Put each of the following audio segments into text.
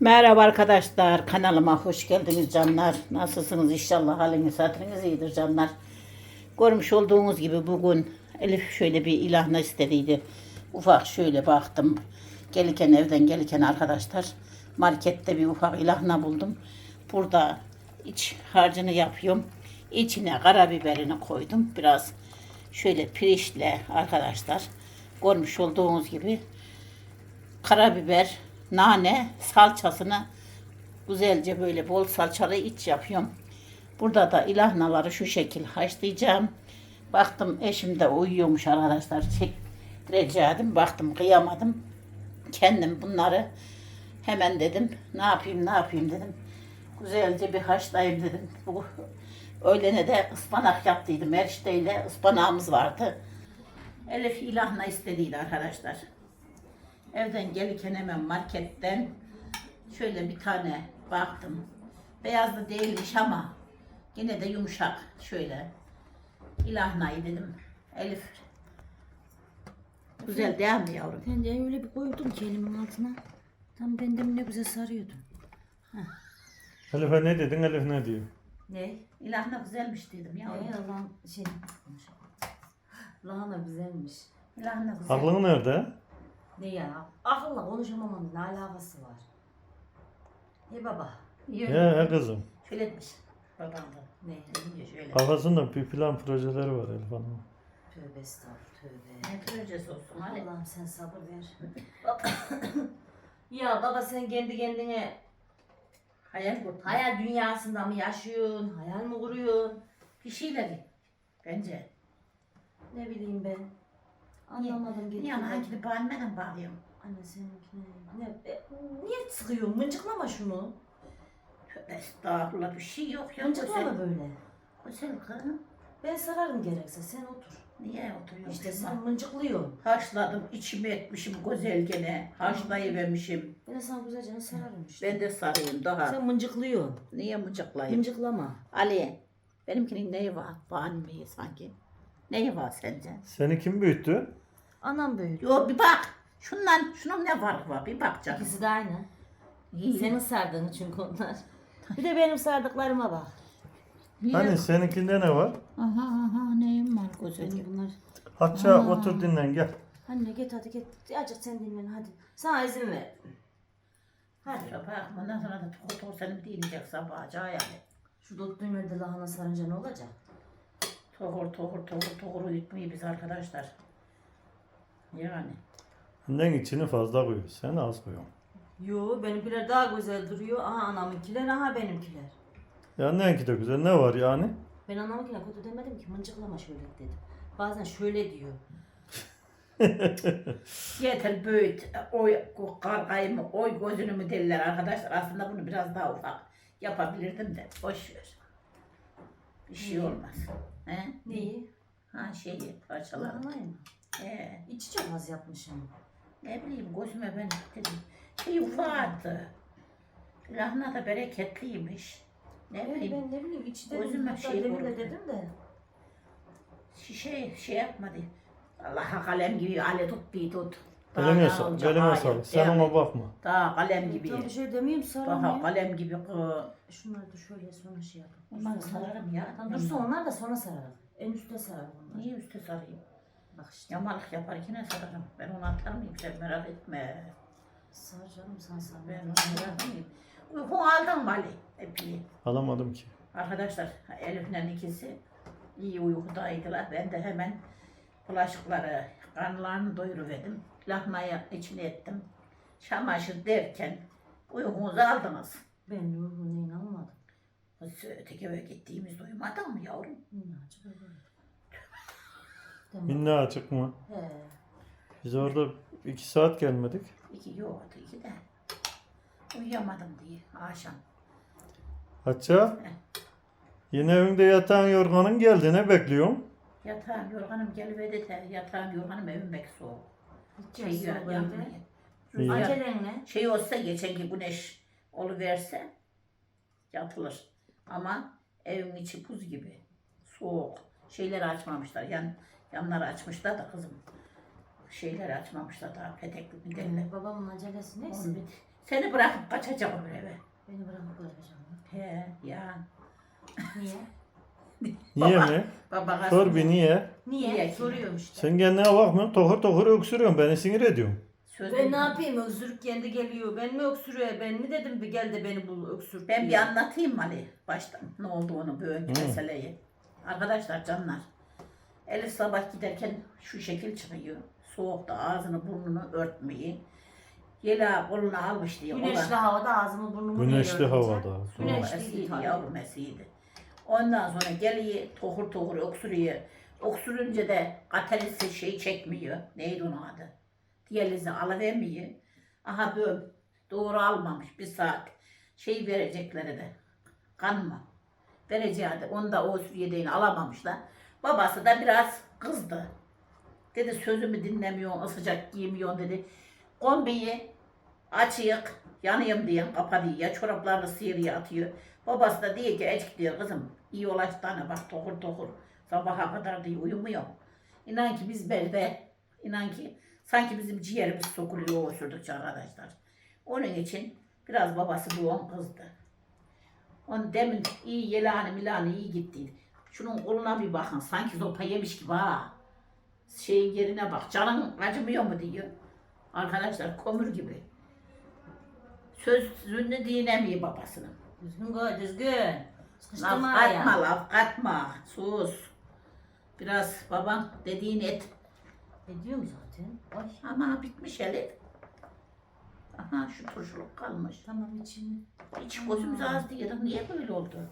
Merhaba arkadaşlar kanalıma hoş geldiniz canlar. Nasılsınız inşallah haliniz hatırınız iyidir canlar. Görmüş olduğunuz gibi bugün Elif şöyle bir ilahna istediydi. Ufak şöyle baktım. Gelirken evden gelirken arkadaşlar markette bir ufak ilahna buldum. Burada iç harcını yapıyorum. İçine karabiberini koydum. Biraz şöyle pirinçle arkadaşlar görmüş olduğunuz gibi karabiber, nane, salçasını güzelce böyle bol salçalı iç yapıyorum. Burada da ilahnaları şu şekil haşlayacağım. Baktım eşim de uyuyormuş arkadaşlar. Çektireceğim. Baktım kıyamadım. Kendim bunları hemen dedim ne yapayım ne yapayım dedim. Güzelce bir haşlayayım dedim. Bu öğlene de ıspanak yaptıydım. Erişteyle ıspanağımız vardı. Elif ilahna istediydi arkadaşlar. Evden gelirken hemen marketten şöyle bir tane baktım. Beyaz da değilmiş ama yine de yumuşak. Şöyle ilahnayı dedim. Elif güzel değil mi yavrum? Tencereyi öyle bir koydum ki elimin altına. Tam ben de ne güzel sarıyordum. Elif'e ne dedin? Elif ne diyor? Ne? İlahna güzelmiş dedim yavrum. Ee, Allah'ım şey. Lahana güzelmiş. İlahna güzel. Aklın nerede? Ne ya? Akılla konuşamamanın ne alakası var? Ne baba? Ya he kızım. Şöyle etmiş. Babam da. Ne? Deyince şöyle. Kafasında bir plan projeleri var Elif Hanım. Tövbe estağfurullah tövbe. Ne projesi olsun hadi. Allah'ım sen sabır ver. ya baba sen kendi kendine Hayal kur. hayal dünyasında mı yaşıyorsun? Hayal mi kuruyorsun? Bir şeyleri. Bence. Ne bileyim ben. Anlamadım gitti. Niye ana gidip beğenmeden bağlıyorum. Anne seninkine ne? E, niye sıkıyorsun? Mıncıklama şunu. Tövbe estağfurullah bir şey yok ya. Mıncıklama böyle. Güzel kızım. Ben sararım gerekse sen otur. Niye oturuyorsun? İşte sen mıncıklıyorsun. Haşladım, içimi etmişim güzel gene. Haşlayıvermişim. Ben de sana güzelce sararım işte. Ben de sarayım daha. Sen mıncıklıyorsun. Niye mıcıklayayım? Mıncıklama. Ali, benimkinin neyi var? Bağırmıyor sanki. Neyi var sence? Seni kim büyüttü? Anam böyle. Yo bir bak. Şundan, şunun ne farkı var? Bir bak canım. İkisi de aynı. İyi. Senin sardığın çünkü onlar. Bir de benim sardıklarıma bak. Niye? Hani seninkinde ne var? Aha aha neyim var güzel. Benim bunlar. Hatça otur dinlen gel. Anne git hadi git. Azıcık sen dinlen hadi. Sana izin ver. Hadi. Bak bundan sonra da tokur senin dinleyecek sabah yani. Şu dut düğmede lahana sarınca ne olacak? Tokur tokur tokur tokur uyutmuyor biz arkadaşlar. Yani. Annen içini fazla koyuyor. Sen az koyuyorsun. Yo benimkiler daha güzel duruyor. Aha anamınkiler aha benimkiler. Ya annenki de güzel. Ne var yani? Ben anamınkine kötü demedim ki mıncıklama şöyle dedim. Bazen şöyle diyor. Yeter büyüt, oy kargayı mı, oy gözünü mü derler arkadaşlar. Aslında bunu biraz daha ufak yapabilirdim de boş ver. Bir şey olmaz. He? Neyi? Ha şeyi parçaları. Lahanayı He. İçi çok az yapmışım. Ne bileyim gözüme ben dedim. Şey ufaktı. Lahana da bereketliymiş. Ne Evet bileyim ben ne bileyim içi dedim. Gözüme hatta şey demin vurdu. de dedim de. şey, şey yapmadı. Allah'a kalem gibi ale tut bir tut. Daha Eline ne sağlık. olacak? Hayır. Sen ona bakma. Daha kalem gibi. Tam bir şey demeyeyim Daha sarılmıyor. kalem gibi. kı- Şunları da şöyle sonra şey yapalım. Onları sararım ya. Tamam dursun onlar da sonra sararım. En üstte sararım onları. Niye üstü sarayım? Bak işte. Yamalık yaparken sararım. Ben onu atar mıyım sen merak etme. Sar canım sen sar. Ben onu merak etmeyeyim. Uyku aldın mı Ali? İyi. Alamadım ki. Arkadaşlar Elif'le ikisi iyi uykudaydılar. Ben de hemen bulaşıkları, karnlarını doyuruverdim. Lahmayı içine ettim. Çamaşır derken uykunuzu aldınız. Ben ruhu neyin almadım. Kız öteki eve gittiğimizde uyumadın mı yavrum? Minnacık öyle. Tamam. Minna açık mı? He. Biz orada iki saat gelmedik. İki yoktu iki de. Uyuyamadım diye akşam. Hatça. Yine evinde yatan yorganın geldi. Ne bekliyorsun? Yatağım yorganım geliverdi de yatağım yorganım evim soğuk. Şey Gideceğiz ya. İyi. Acelen ne? Şey olsa geçenki güneş oluverse yatılır. Ama evin içi buz gibi. Soğuk. Şeyleri açmamışlar. Yan, yanları açmışlar da kızım. Şeyleri açmamışlar daha petekli bir derler. Babamın acelesi neyse. Onu bir Seni bırakıp kaçacağım eve. Beni bırakıp bırakacağım. He ya. Niye? Niye Baba. mi? Baba Sor bir niye? Niye? Niye? Soruyorum işte. Sen kendine bakmıyorsun. Tohur tohur öksürüyorsun. Beni sinir ediyorsun. Söz Ben ne yapayım öksürük kendi geliyor. Ben mi öksürüyor? Ben mi dedim bir gel de beni bul öksür. Ben bir diye. anlatayım Ali baştan ne olduğunu bu önkü Hı. meseleyi. Arkadaşlar canlar. Elif sabah giderken şu şekil çıkıyor. Soğukta ağzını burnunu örtmeyi. Yela koluna almış diye. Güneşli havada ağzımı burnumu Güneşli havada. Soğuk Güneşliydi esiydi tabii. yavrum esiydi. Ondan sonra geliyor tohur tohur öksürüyor. Öksürünce de katalisi şey çekmiyor. Neydi onun adı? Diyalizi alıvermiyor. Aha böyle doğru almamış bir saat. Şey verecekleri de kan mı? Vereceği de onu da o yedeğini alamamışlar. Babası da biraz kızdı. Dedi sözümü dinlemiyorsun, sıcak giymiyorsun dedi. Kombiyi açıyık, yanayım diye kapatıyor. Çoraplarını sıyırıyor atıyor. Babası da diyor ki ecik diyor kızım iyi ulaştığına bak tokur tokur. Sabaha kadar diyor uyumuyor. İnan ki biz belde, inan ki sanki bizim ciğerimiz sokuluyor osurdukça arkadaşlar. Onun için biraz babası bu on kızdı. Onu demin iyi yelanı milanı iyi gitti. Şunun koluna bir bakın sanki zopa yemiş gibi ha. Şeyin yerine bak canın acımıyor mu diyor. Arkadaşlar kömür gibi. Sözünü dinlemiyor babasının. Düzgün koy düzgün. Laf Sıkıştırma katma ya. laf katma. Sus. Biraz baban dediğini et. Ediyorum zaten. Ay. Ama bitmiş Elif. Aha şu turşuluk kalmış. Tamam içini. Hiç gözümüz az değil. Niye böyle oldu?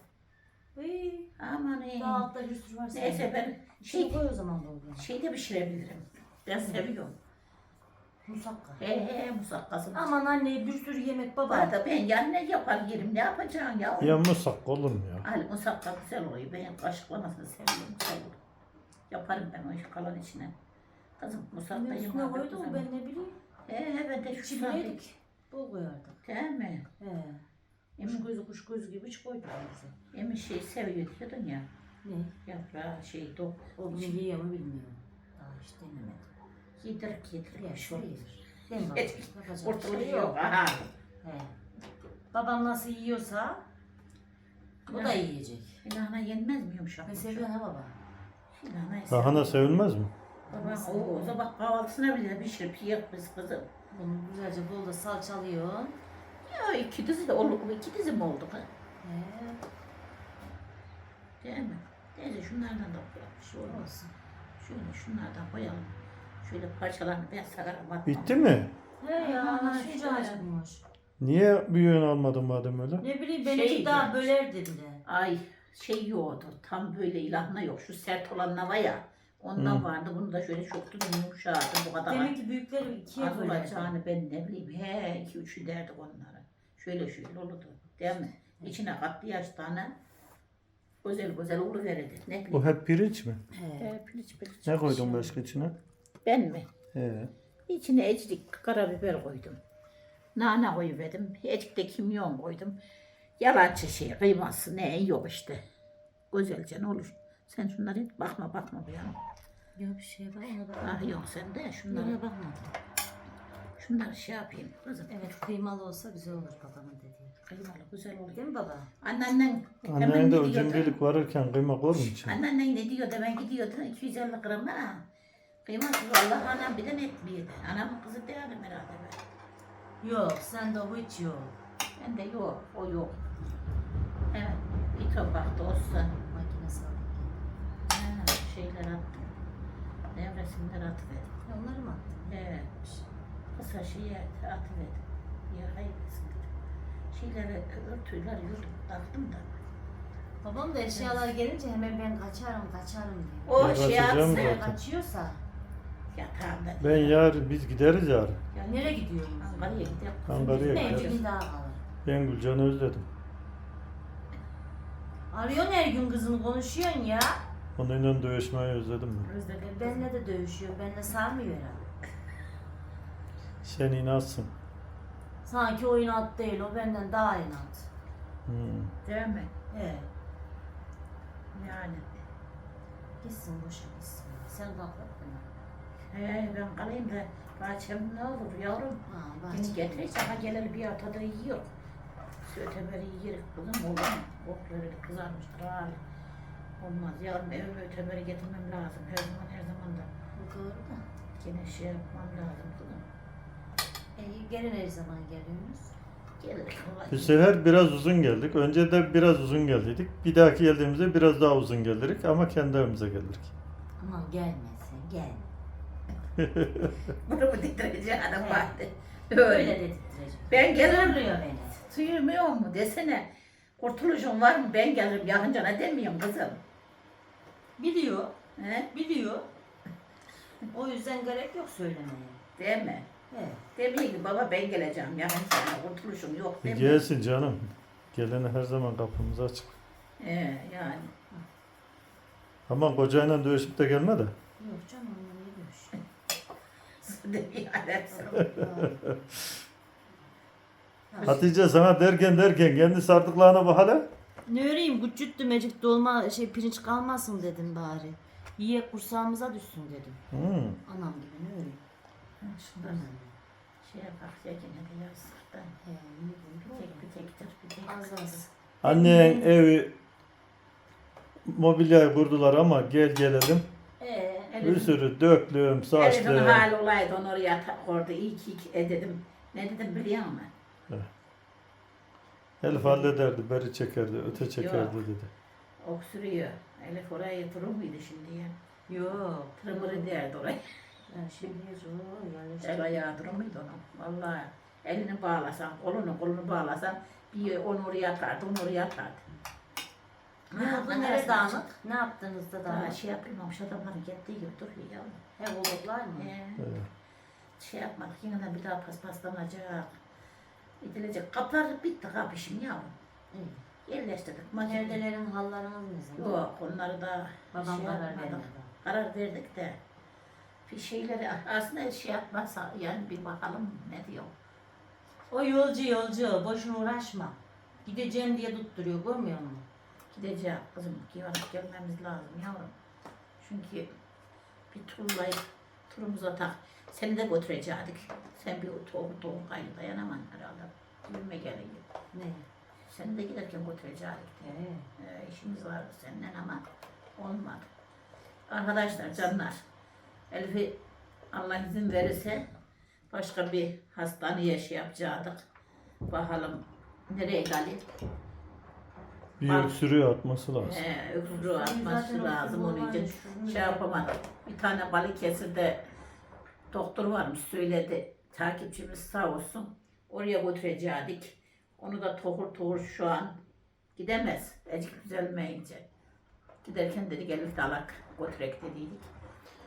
Ay. Aman iyi. Daha altta bir sürü var. senin. Neyse ben Şey şey, koy o zaman dolabına. şeyde pişirebilirim. Ben seviyorum. Musakka. He he musakkasını. Aman anne bir sürü yemek baba. Da ben yani ne yapar yerim ne yapacaksın ya? Ya musak olur mu ya? Ali musakka güzel oluyor. Ben kaşıklamasını seviyorum. Güzel olur. Yaparım ben o iş kalan içine. Kızım musakka Ne üstüne koydun mu ben ne bileyim. He ben de şu sandık. Çimledik. Bol koyardık. Değil mi? He. Emin, gözü kuş gözü gibi hiç bize. emin şey seviyor diyordun ya. Ne? Yaprağı şey do. O bunu yiyor mu bilmiyorum. Daha hiç denemedim. Yedir yedir. Bir şey mi baba? Et, Yapacak bir Ortalığı şey yok. Aha. He. Babam nasıl yiyorsa bu da Ya. yiyecek. Lahana yenmez mi yumuşak? Ben seviyorum ha baba. Lahana sevilmez mi? Baba o, o sabah kahvaltısına bile pişirip yiyip biz kızım. Bunu güzelce bol da salçalıyor. Ya iki dizi de olur mu? İki dizi mi oldu? He. Değil mi? Neyse şunlardan da koyalım. Bir şey olmaz. Olsun. Şöyle şunlardan koyalım. Şöyle parçalarını ben sakarım. atmam. Bitti mi? He ya işte. acıkmış. Niye büyüğünü almadın madem öyle? Ne bileyim Şey benimki daha gelmiş. bölerdi bile. Ay şey yoğurdu. Tam böyle ilahına yok. Şu sert olan var ya. Ondan Hı. vardı. Bunu da şöyle çoktum yumuşadı bu kadar. Deminki büyükleri ikiye Az bölerdi. olacağını ben ne bileyim. He iki üçü derdik onlara. Şöyle şöyle olurdu. Değil mi? İçine katlı yaş tane. Güzel güzel oluverirdi. Ne bileyim. Bu hep pirinç mi? He. He, piliç piliç. Ne koydun başka içine? Ben mi? He. İçine ecik karabiber koydum. Nane koyuverdim. Ecik de kimyon koydum. Yalancı şey, kıyması ne yok işte. Güzelce ne olur. Sen şunları bakma bakma bu yana. Yok bir şey var ona bak. Ah yok sen de Şunlara bakmadım. Şunları şey yapayım kızım. Evet kıymalı olsa güzel olur babamın dediği. Kıymalı güzel oluyor. Değil mi baba? Anneannen Annenin de gidiyordu. ucundelik varırken kıyma koyur mu içine? Anneannen ne diyordu ben gidiyordum 250 gram ha. Kıyması vallahi anam bir de etmiyordu. Anamın kızı değerdim herhalde ben. Yok sende o hiç yok. Ben de yok, o yok. Evet, bir tabakta olsa Makine sağlık. ha, şeyler attım. Nevresimler atıverdim. Ya onları mı attın? Evet, kısa şeye atıverdim. Ya hayır eskidi. Şeyleri, örtüler yurdum, taktım da. Babam da eşyalar gelince hemen ben kaçarım kaçarım diyor. O Ben şey kaçacağım atsın, da. Eğer kaçıyorsa yatağında. Ben yarın biz gideriz yarın. Yani nereye gidiyorsunuz? Ankara'ya gidelim. Ankara'ya Ne gideriz. daha kalır. Ben Gülcan'ı özledim. Arıyorsun her gün kızını konuşuyorsun ya. Onunla dövüşmeyi özledim ben. Özledim. Benle de dövüşüyor. Benle sarmıyor herhalde. Sen inatsın. Sanki o inat değil. O benden daha inat. Hmm. Değil mi? He. Yani. Gitsin boşa gitsin. Sen kalk bak bana. He, ben kalayım da Bahçem ne olur yavrum? Ha, Beni bahçe. getireceğim. Ha geleli bir haftada yiyor. Sötemeri yiyelim kızım olur mu? Otları kızarmıştır hali. Olmaz yavrum eve ötemeri getirmem lazım. Her zaman her zaman da. Bu doğru da. Yine şey yapmam lazım kızım. E, gelin her zaman geliyorsunuz. Gelir. Bu sefer biraz uzun geldik. Önce de biraz uzun geldiydik. Bir dahaki geldiğimizde biraz daha uzun geldik ama kendi evimize geldik. Aman gelmesin gel. Bunu mu titreyeceğim adam vardı. Öyle Öyle. de titrecek. Ben gelirim. Zorluyor beni. Suyumuyor mu desene. Kurtuluşun var mı? Ben gelirim yakınca ne demiyorum kızım. Biliyor. He? Biliyor. O yüzden gerek yok söylemeye. Değil mi? Ki baba ben geleceğim yakın sana kurtuluşum yok E, demiyor. Gelsin canım. Gelene her zaman kapımız açık. He, yani. Ama kocayla dövüşüp de gelme de. Yok canım onunla ne görüş. Demiyor alakası. Hatice sana derken derken kendi sardıklarına bak hele. Ne öreyim güçlüt dümecik dolma şey pirinç kalmasın dedim bari. Yiye kursağımıza düşsün dedim. Hmm. Anam gibi ne öreyim. Şundan şey yapar, zekine de yazsın. He, ne Bir diyeyim, tek bir tektir, bir tek. Az az. Annen evi mobilya kurdular ama gel gelelim. Ee, Bir Elif'in, sürü döklüm, Elif'in saçlı. hali olaydı onu oraya ta- orada iyi ki e dedim. Ne dedim biliyor musun? Elif hallederdi, beri çekerdi, öte çekerdi Yok. dedi. Öksürüyor. Elif oraya durur muydu şimdi ya? Yok. Tırmırı derdi oraya. Şimdi zor El yerleştim. ayağı durur muydu onun? Vallahi elini bağlasan, kolunu kolunu bağlasan bir onu oraya atardı, onu oraya atardı. Ne oldu? Nerede dağınık? Ne yaptınız da Daha dağınık? şey yapılmamış adamların gittiği gibi duruyor yavrum. He bulutlar mı? Evet. şey yapmadık yine de bir daha paspaslanacak. Edilecek. Kaplar bitti kapışım yavrum. İyi. Yerleştirdik. Makine. Perdelerin hallarınız zaman? Yok onları da Babam şey karar yapmadık. vermedi. Karar verdik de bir şeyleri aslında şey yapmazsa yani bir bakalım ne diyor. O yolcu yolcu boşuna uğraşma. Gideceğim diye tutturuyor görmüyor musun? Gideceğiz kızım givarıp gelmemiz lazım yavrum. Çünkü bir turlayıp turumuza tak. Seni de götürecektik. Sen bir tohum tohum kaynı dayanaman herhalde. Yürüme gelin. Ne? Seni de giderken götürecektik. Ee, işimiz vardı senden ama olmadı. Arkadaşlar canlar, Elif'i Allah izin verirse başka bir hastaneye şey yapacaktık. Bakalım nereye gelip Bir Bak. öksürüğü atması lazım. He, öksürüğü atması lazım onun için şey yapamadım. Bir tane Balıkesir'de doktor varmış söyledi. Takipçimiz sağ olsun. Oraya götürecektik. Onu da tohur tohur şu an gidemez. Ecik düzelmeyince. Giderken dedik Elif de alak götürek dediydik.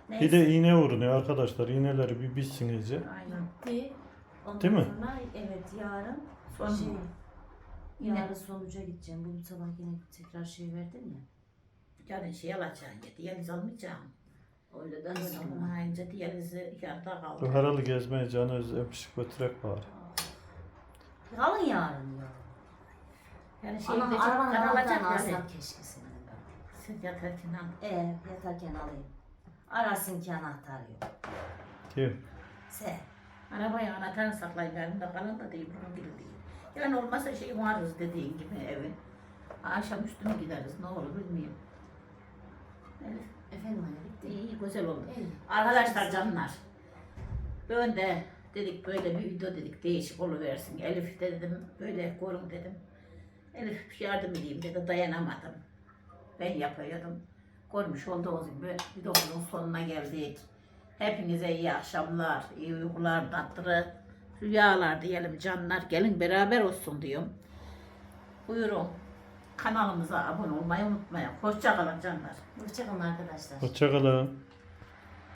Bir de iğne vuruyor arkadaşlar. İğneleri bir bitsin iyice. Aynen. Bitti. Ondan Değil mi? sonra evet yarın Son şey? Yine. yarın sonuca gideceğim. Bu sabah yine tekrar şey verdim ya. Yani şey alacaksın ya, diyaliz almayacağım. Öğleden sonra. Olmayınca diyalizi yarıda kaldı. Bu haralı gezmeye canı özlemiş götürek bari. Kalın yarın ya. Yani şey Ama arabanın alacak yani. alsam keşke senin ben. Sen yatarken al. Ee, yatarken alayım. Arasın ki anahtar yok. Kim? Sen. Arabaya anahtarını saklayın benim de kalan da değil bunun gibi değil. Yani olmazsa şey varız dediğin gibi evin. Akşam üstüne gideriz ne olur bilmiyorum. Elif, Efendim anne iyi güzel oldu. İyi. Arkadaşlar canlar. Ben de dedik böyle bir video dedik değişik oluversin. Elif de dedim böyle korun dedim. Elif yardım edeyim dedi dayanamadım. Ben yapıyordum. Görmüş olduğunuz gibi videomuzun sonuna geldik. Hepinize iyi akşamlar, iyi uykular, tatlı rüyalar diyelim canlar. Gelin beraber olsun diyorum. Buyurun. Kanalımıza abone olmayı unutmayın. Hoşça kalın canlar. Hoşçakalın arkadaşlar. Hoşçakalın.